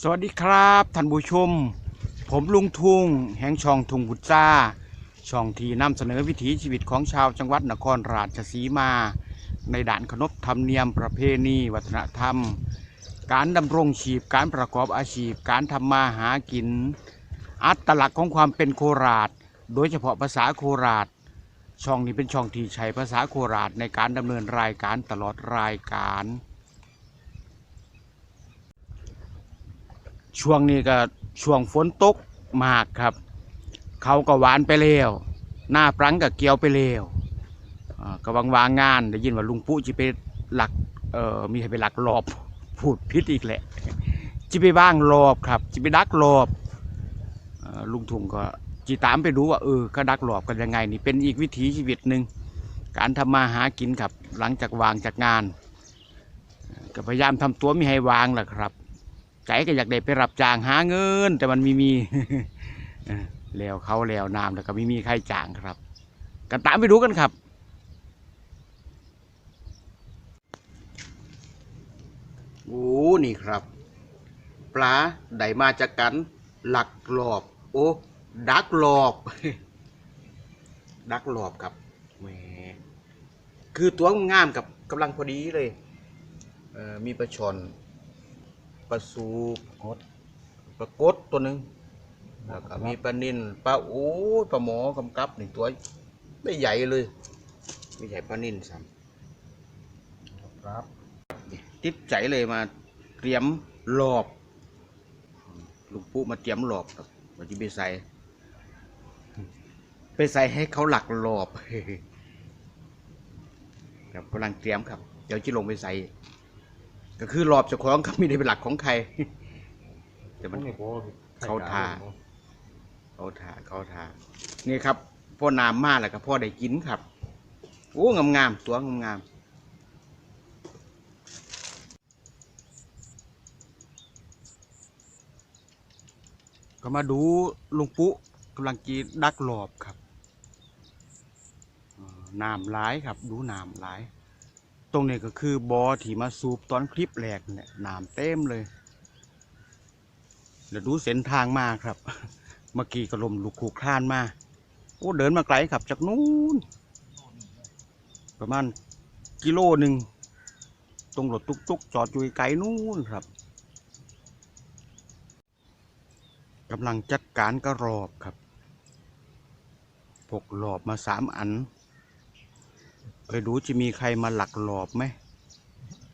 สวัสดีครับท่านผู้ชม ผมลุงทุ่งแห่งช่องทุ่งบุจ้า ช่องที่นำเสนอวิถีชีวิตของชาวจังหวัดนครราชสีมา ในด่านขนบธรรมเนียมประเพณีวัฒนธรรม การดำรงชีพการประกอบอาชีพ การทำมาหากิน อัตลักษณ์ของความเป็นโคราช โดยเฉพาะภาษาโคราช ช่องนี้เป็นช่องที่ใช้ภาษาโคราชในการดำเนินรายการตลอดรายการ ช่วงนี้ก็ช่วงฝนตกมากครับ เขาก็หวานไปแล้ว หน้าปรังก็เกี่ยวไปแล้วกำลังวางงานได้ยินว่าลุงปุ๊จิไปหลักเอ่อมีให้ไปหลักรอบพูดพิษอีกแหละจิไปบ้างรอบครับจิไปดักรอบออลุงทุงก็จีตามไปดูว่าเออเขาดักรอบกันยังไงนี่เป็นอีกวิถีชีวิตหนึ่งการทำมาหากินครับ หลังจากวางจากงาน ก็พยายามทำตัวไม่ให้วางแหละครับ ใจก็อยากได้ไปรับจ้างหาเงิน แต่มันไม่มีแล้วเขาแล้วน้ำแล้วก็ไม่มีใครจ้างครับ กันตามไปดูกันครับโอ้นี่ครับ ปลาได้มาจากกัน หลักหลอบ โอ้ดักหลอบดักหลอบครับแหมคือตัวงามกับกำลังพอดีเลยเออมีปลาชอน ปลาสูบกดปลากดตัวหนึ่งแล้วก็มีปลานินปลาโอ้ยปลาหมอกำกับหนึ่งตัวไม่ใหญ่เลยไม่ใหญ่ปลานินซ้ครับำติดใจเลยมาเตรียมหลอบลุงปุ๊มาเตรียมหลอบครับว่าจะไปใส่ไปใส่ให้เขาหลักหลอบครับกำลังเตรียมครับ เดี๋ยวจะลงไปใส่ ก็คือหลอบเจ้าของครับไม่ได้เป็นหลักของใคร แต่มัมันนนี่โอ้เข้าท่าเขาทาเขาทานี่ครับพ่อน้ำมาแล้วก็พ่อได้กินครับโอ้งามงามๆตัวงามงามๆก็มาดูลุงปุ๊กำลังกีดักหลอบครับเอ่อน้ำหลายครับ ดูน้ำหลาย ตรงนี้ก็คือบอที่มาสูบตอนคลิปแรกเนี่ยน้ำเต็มเลยเดี๋ยวดูเส้นทางมาครับ เมื่อกี้ก็ลมลุกคูคลานมาโอ้เดินมาไกลครับจากนู้นประมาณกิโลหนึ่งตรงรถตุกๆจอดอยู่ไกลนู้นครับกำลังจัดการกระรอบครับพกหลอบมาสามอัน ไปดูจะมีใครมาหลักหลอบไหม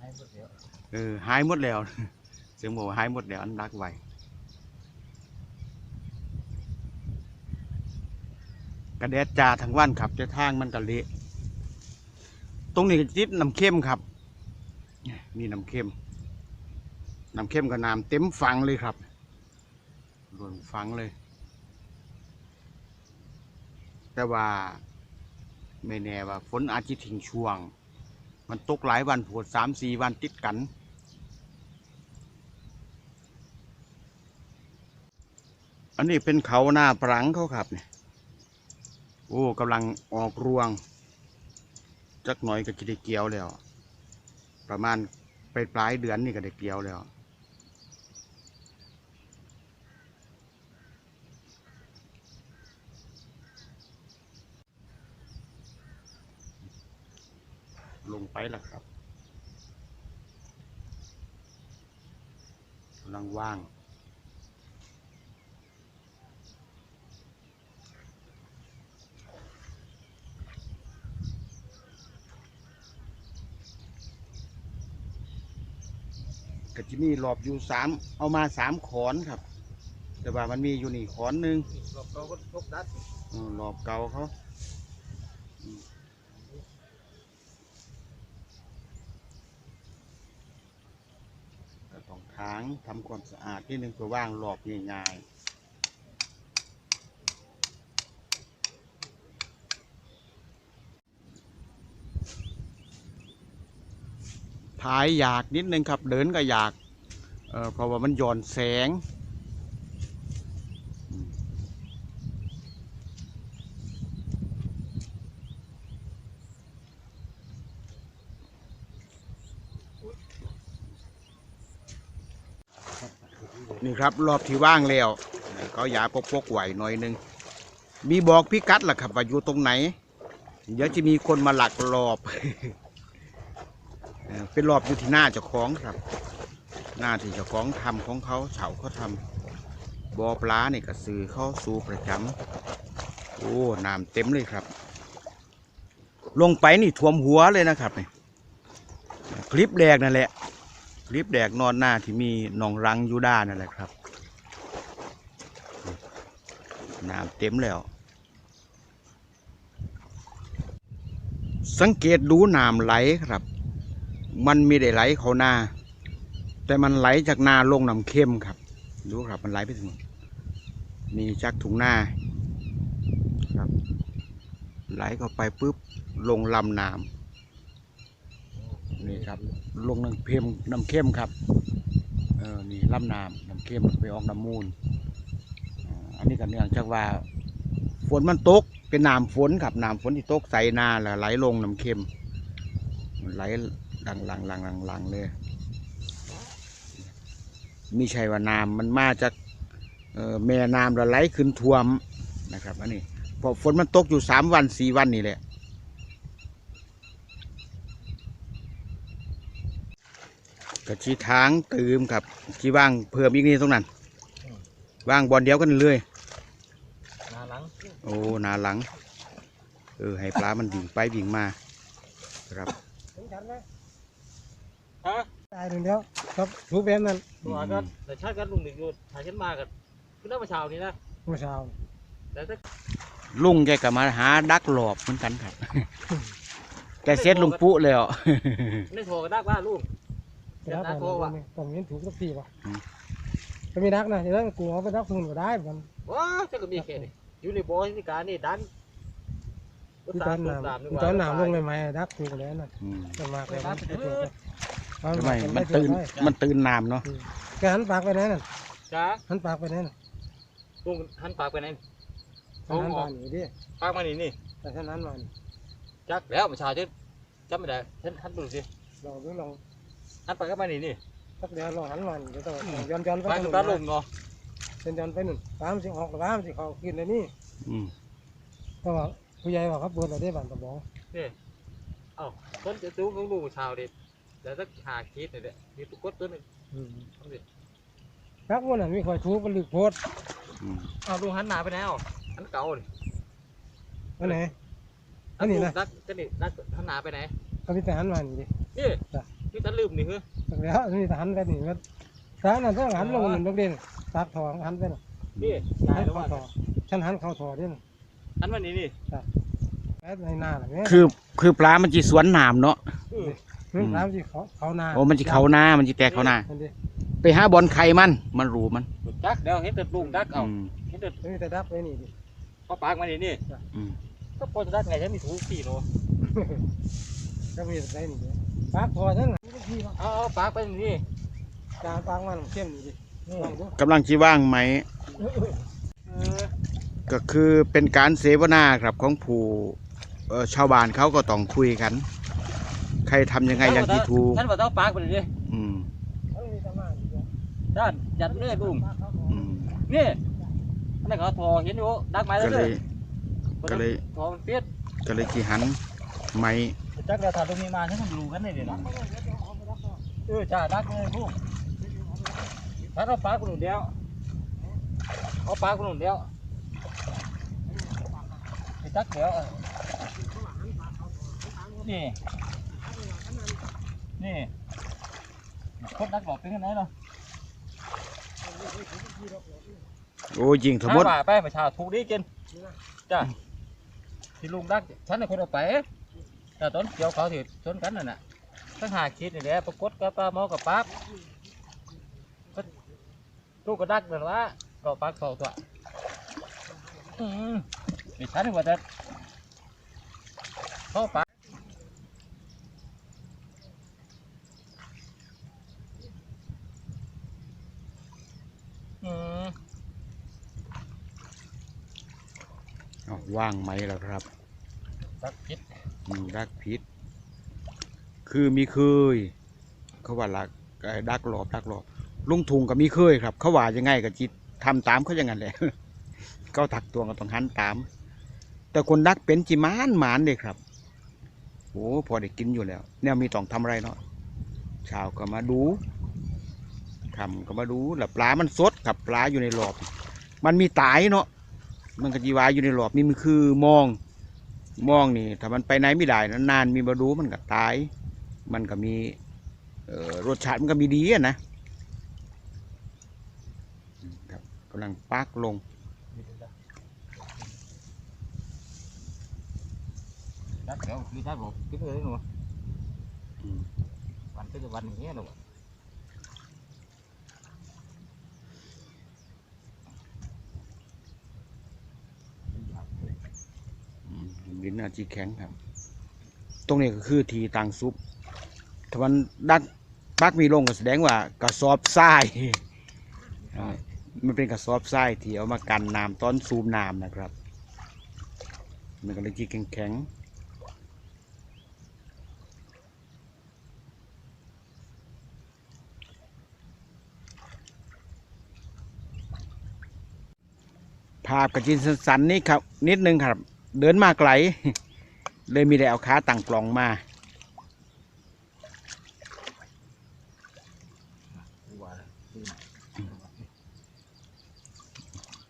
ให้หมดเดียวเออหายหมดแล้ว เสียงบอกว่หายหมดแล้วอันดักไว้กระแดดจ่าทั้งวันครับจะทางมันกะเละตรงนี้ก็ติดน้ำเข้มครับ นี่น้ำเข้มน้ำเข้มกับน้ำเต็มฟังเลยครับรวนฟังเลย แต่ว่า ไม่แน่ว่าฝนอาจจะทิ้งช่วง มันตกหลายวันผดสามสี่วันติดกัน อันนี้เป็นเขาหน้าปรังเขาครับเนี่ยโอ้กำลังออกรวง จักหน่อยก็จะได้เกี่ยวแล้ว ประมาณไปปลายเดือนนี่ก็ได้เกี่ยวแล้ว ไปแล้วครับกำลังว่างก็จะมีหลอบอยู่สามเอามาสามขอนครับ แต่ว่ามันมีอยู่นี่ขอนหนึ่งรอบเราก็พกดัดเออหลอบเก่าเขาอืมก็ต้องทางทำความสะอาดที่หนึ่งเพื่อว่างหลอบง่ายๆถ่ายอยากนิดนึงครับเดินก็อยากเเพราะว่ามันหย่อนแสง ครับรอบที่ว่างแล้วเขายาปกปกๆไหวหน่อยหนึง มีบอกพิกัดล่ะครับว่าอยู่ตรงไหน เดี๋ยวจะมีคนมาหลักรอบ เป็นรอบอยู่ที่หน้าเจ้าของครับ หน้าที่เจ้าของทำของเขาเฉาเขาทำบ่อปลาเนี่ยก็ซื้อเข้าสู่ประจำโอ้น้ำเต็มเลยครับ ลงไปนี่ท่วมหัวเลยนะครับนี่คลิปแรกนั่นแหละ ลิปแดกนอนหน้าที่มีหนองรังยูด้านั่นแหละครับน้ำเต็มแล้ว สังเกตดูน้ำไหลครับ มันมีได้ไหลเขาหน้าแต่มันไหลจากนาลงน้ำเข้มครับ ดูครับมันไหลไปถึงนี่จากถุงหน้าครับ ไหลเข้าไปปุ๊บลงลำน้ำ นี่ครับลงน้ำเข้มน้ำเข้มครับเออนี่ลำน้ำน้ำเข้มไปออกน้ำมูลอันนี้ก็เนื่องจากว่า ฝนมันตกเป็นน้ำฝนครับน้ำฝนที่ตกใส่นาแล้วไหลลงน้ำเข้มไหลหลังหลังหลังหลังหลังเลยมีใช่ว่าน้ำมันมาจากเอ่อแม่น้ำแล้วไหลขึ้นท่วมนะครับ อันนี้พราะฝนมันตกอยู่สามวันสี่วันนี่แหละ กะชีทางตืมครับชีว่างเพิ่มอีกนี่ตรงนั้นว่างบอลเดียวกันเลยหน้าหลังโอ้หนาหลังเออให้ปลามันวิ่งไปวิ่งมาครับฮะตายหนึ่งเดียวครับรูปแบบนั้นตัวก็แต่ชาติก็ลุงหนึ่งอยู่ถ่ายฉันมากันคือน้ำมาเช้านี้นะเมื่อเช้าแต่ถ้าลุงแกก็มาหาดักหลอบเหมือนกันครับแกเซ็ตลุงปุ๊แล้วไม่โทรก็ได้ว่าลุงไปดัก เดี๋ยวนะโทรว่ะต้องมีถูกสักทีป่ะอืมจะมีดักนะเดี๋ยวกูเอาไปดักทุนก็ได้เหมือนกันว้าเจ้าก็มีแค่นี้อยู่ในบ่อที่การนี่ดันที่ตอนหนามที่ตอนหนามลงใหม่ๆดักถูกแล้วน่ะอืมจะมากเลยมันทำไมมันตื่นมันตื่นน้ำเนาะแกหันปากไปไหนน่ะจ้าหันปากไปไหนน่ะลุงหันปากไปไหนฉันหันปากหนีดิปากมานี่นี่แต่ฉันหันมานี่จักแล้วมาเช้าจะจำไม่ได้ฉันหันไปดูสิลองดูลอง หันปากก็มานี่นี่สักเดียวลองหันมานี่เดี๋ยวต้องย้อนย้อนไปปากนู่คือนปลาลุนะงเนาะเป็นย้อนไปนู่นปลามันสิออกปลามันสิเขากินเลยนี่อืมเพราะว่าผู้ใหญ่ว่าเขาเปิดเราได้บ้านตะบองนี่เอ้าต้นจะตู้ของลุงเช้าดิเดี๋ยวสักหาคิดหน่อยเด้มีตุ๊กตาตัวหนึงเอาดิครับวันนั้นมีคอยทูบลึกโพดอืมเอาลุงหันหน้าไปไหนเอาอันเก่านี่อันไหนอันนี้นะดักจะนี่ดักหันหน้าไปไหนก็มีแต่หันมานี่ดินี่จ้ะ นี่ตะลืมนี่คือสักแล้วมีแต่หันไปนี่ก็ถ้านั่นต้องหันลงหนึ่งดอกเด่นปากถองหันไปน่ะนี่หัตายนแล้วเข้าว่าถอฉันหันเข้าถอดินอันวันนี้นี่แป๊ดในหน้าน่ะเนี่ยคือคือปลามันจีสวนน้ำเนาะอืมหึน้ำที่เขาเขาหน้าโอ้มันจีเขาหน้ามันจีแตกเขาหน้าอันนี้ไปหาบอลไข่มัน มันรู้มันดักเดี๋ยวเห็นแต่ลุงดักเอาอืมเห็นแต่มีแต่ดับไปนี่ดิเอาปากมานี่นี่อืมก็พอจะดักไงฉันมีถูกสี่โลก็มีแต่ไปนี่ดิ ปากถอฉันน่ะมีที่ว่าเอาเอาปากไปนี่จานปากมันเข้มนี่ดิลองดูกำลังจีว่างไหม เออก็คือเป็นการเสวนาครับของผู้เอ่อชาวบ้านเขาก็ต้องคุยกัน ใครทำยังไงอย่างที่ถูกฉันบอกต้องเอาปากไปนี่อืมเอามีแต่มาดิด้านยัดเลยลุงปากเขาถออืมนี่อันนั้นเขาทอเห็นอยู่ดักไม้แล้ก็วเลเลยยก็เลยทอมันเปียดก็เลยจีหันไหม จักแล้วถ้าตรงนี้มาฉันต้องรู้กันเลยเดี๋ยวนะเออจ้าดักเลยลุงถ้าเอาปากคนหนึ่งเดียวเอาปากคนหนึ่งเดียวไปจักเดี๋ยวเออนี่นี่คนดักหลอกเป็นยังไงเนาะโอ้ยิงทั้งหมดห้าบาทไปประชาถูกดีกินจ้าที่ลุงดักฉันเป็นคนเอาไป แต่ต้นเกี่ยวเขาที่ต้นกันนั่นน่ะตั้งหาคิดนี่แหละปรากฏกับปลาหมอกับปั๊บก็ลูกก็ดักนั่นละก็ปากสองตัวอืมไอ้ฉันนี่ว่าจะเข้าปากอืมอ้าวว่างไหมแล้วครับดักคิดอืม ดักพิษ คือมีเคย เขาว่าลักดักหลอบดักหลอบลุงทุงก็มีเคยครับ เขาว่ายังไงก็จิตทำตามเขาอย่างนั้นแหละเขาถักตัวก็ต้องหันตาม แต่คนดักเป็นจิมานหมานเลยครับโอ้พอได้กินอยู่แล้ว เนี่ยมีต้องทำอะไรเนาะช้าก็มาดูคำก็มาดูแล้วปลามันสดกับปลาอยู่ในหลอบ มันมีตายเนาะมันก็จีวายอยู่ในหลอบนี่มันคือมอง มองนี่ถ้ามันไปไหนไม่ได้นานๆมีมาดูมันก็ตาย มันก็มีเอ่อรสชาติมันก็มีดีอะนะครับกำลังปักลงดักเดี๋ยวมีดักหรอกกินเลยหนูอืมวันเป็นวันอย่างเงี้ยหนู ดินอาจีแข็งครับ ตรงนี้ก็คือทีตังซุปถ้ามันดักปักมีลงก็แสดงว่ากระสอบทรายมันเป็นกระสอบทรายที่เอามากันน้ำตอนซูมน้ำนะครับ มันก็เลยจีแข็งๆภาพกระจินสันๆนี่ครับ นิดนึงครับ เดินมาไกล เลยมีแต่เอาขาตั้งกล่องมาว่าคือ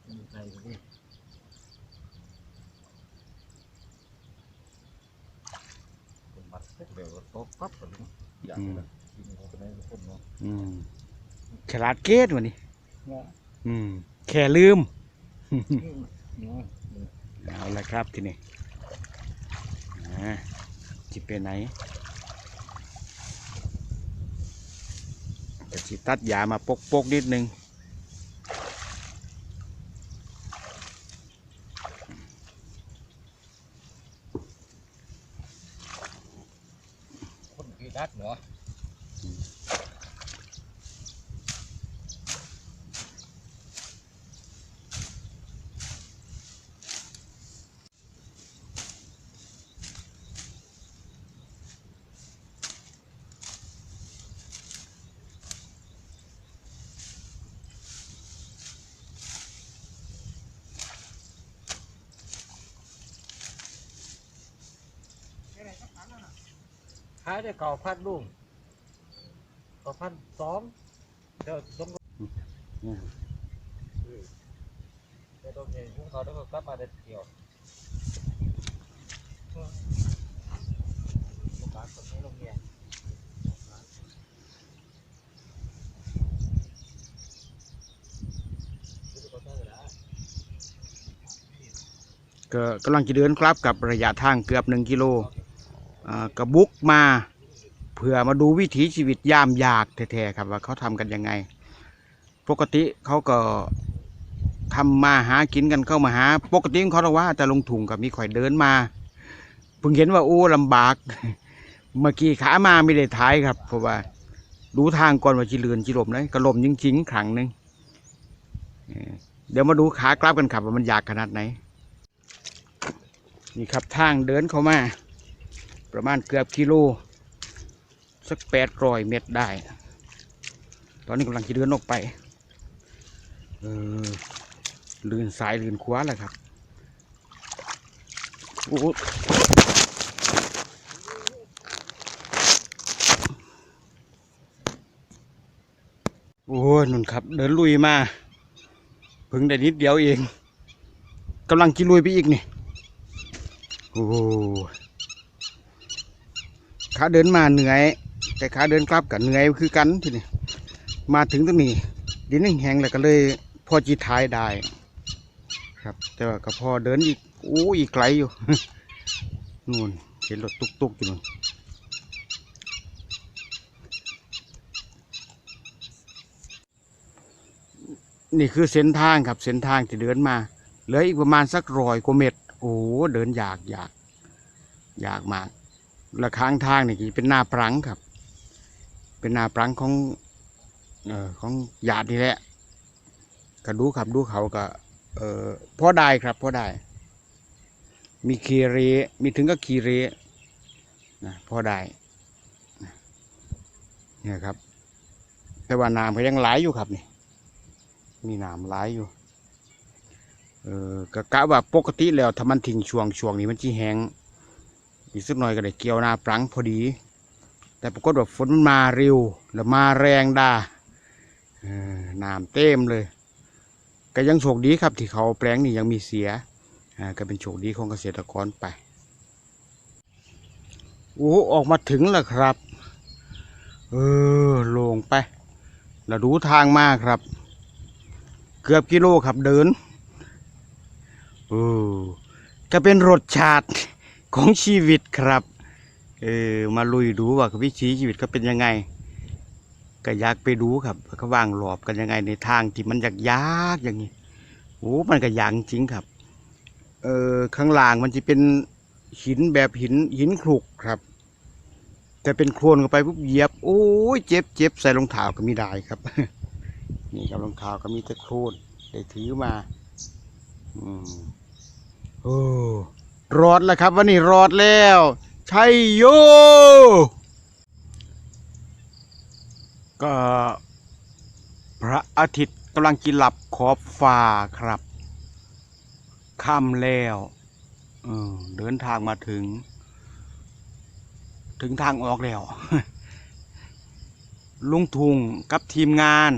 มันใส่ไปดิเป็นมัดเสร็จเดี๋ยวโต๊ะปั๊บก็เลยอยากเลยกินเข้าไปในคนเนาะอืมฉลาดเกตวันนี้ อืม แค่ลืม เอาละครับทีนี้จิไปไหนจะจิตัดยามาปกปกๆนิดนึงคนคือดักเนาะายได้เก่าพันลุงเก่าพันสองเดี๋ยวสมมติอืมเดี๋ยวตรงนี้พวกเขาต้องกลับมาเด็ดเกี่ยวร้านคนนี้โรงเรียนก็กำลังจะเดินครับกับระยะทางเกือบหนึ่งกิโลอ่า กระบุกมาเพื่อมาดูวิถีชีวิตยามยากแท้ๆครับว่าเขาทำกันยังไง ปกติเขาก็ทำมาหากินกันเข้ามาหา ปกติของเขาเราว่าแต่ลงถุงกับมีข่อยเดินมาเพิ่งเห็นว่าโอ้ลำบาก เมื่อกี้ขามาไม่ได้ท้ายครับ เพราะว่าดูทางก่อนว่าจิเลือนจิลมเลยกระลมยิงชิงๆครั้งหนึ่งเอ่อเดี๋ยวมาดูขากลับกันครับว่ามันยากขนาดไหน นี่ครับทางเดินเข้ามา ประมาณเกือบกิโลสักแปดร้อยเมตรได้ ตอนนี้กำลังจะเดินออกไปเออลื่นสายลื่นขวาแหละครับโอ้โหโอ้นุ่นครับ เดินลุยมาเพิ่งได้นิดเดียวเองกำลังกิลุยไปอีกนี่ โอ้โห ขาเดินมาเหนื่อย แต่ขาเดินกลับกับเหนื่อยคือกันทีนี้มาถึงตรงนี้ ดินแห้งแล้วก็เลยพอจีท้ายได้ ครับ แต่ว่าก็พอเดินอีกโอ้อีกไกลอยู่นู่นเห็นรถตุกๆอยู่นู่นนี่คือเส้นทางครับเส้นทางที่เดินมาเหลืออีกประมาณสักร้อยกว่าเมตร โอ้โหเดินยากยากยากมาก และข้างทางนี่เป็นหน้าปรังครับ เป็นหน้าปรังของเอ่อของญาตินี่แหละก็ดูครับดูเขาก็เอ่อพอได้ครับพอได้ มีคีเรมีถึงก็คีเรนะพอได้เนี่ยครับ แต่ว่าน้ำก็ยังไหลอยู่ครับนี่มีน้ำไหลอยู่เออกะกะว่าปกติแล้วถ้ามันทิ้งช่วงช่วงนี้มันจีแห้ง อีกสักหน่อยก็ได้เกี่ยวนาปรังพอดี แต่ปรากฏว่าฝนมันมาเร็วแล้วมาแรงด่าอน้ำเต็มเลย ก็ยังโชคดีครับที่เขาแปลงนี่ยังมีเสียก็เป็นโชคดีของเกษตรกรไปโอ้ออกมาถึงแล้วครับ เออลงไปแล้วดูทางมากครับ เกือบกิโลครับเดินเออก็เป็นรสชาติ ของชีวิตครับเออมาลุยดูว่าวิถีชีวิตเขาเป็นยังไงก็อยากไปดูครับเขาวางหลอบกันยังไงในทางที่มันยากยากอย่างนี้โอ้มันก็ยากจริงครับเออข้างล่างมันจะเป็นหินแบบหินหินคลุกครับ แต่เป็นโคลนเข้าไปปุ๊บเหยียบโอ้ยเจ็บเจ็บใส่รองเท้าก็ไม่ได้ครับ นี่ครับรองเท้าก็มีแต่โคลนได้ถือมา อืมโอ้ รอดแล้วครับวันนี้รอดแล้วชัยโย ก็พระอาทิตย์กำลังกินหลับขอบฟ้าครับค่ำแล้วเออเดินทางมาถึง ถึงทางออกแล้ว ลุงทุงกับทีมงาน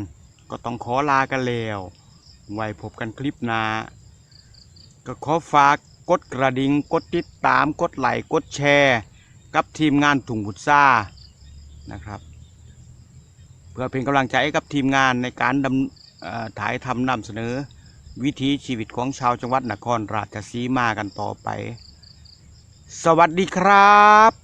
ก็ต้องขอลากันแล้ว ไว้พบกันคลิปหน้าก็ขอฝาก กดกระดิ่งกดติดตามกดไลค์กดแชร์ กับทีมงานถุงบุตซ่านะครับ เพื่อเป็นกำลังใจให้กับทีมงานในการดำถ่ายทำนำเสนอ วิถีชีวิตของชาวจังหวัดนครราชสีมากันต่อไป สวัสดีครับ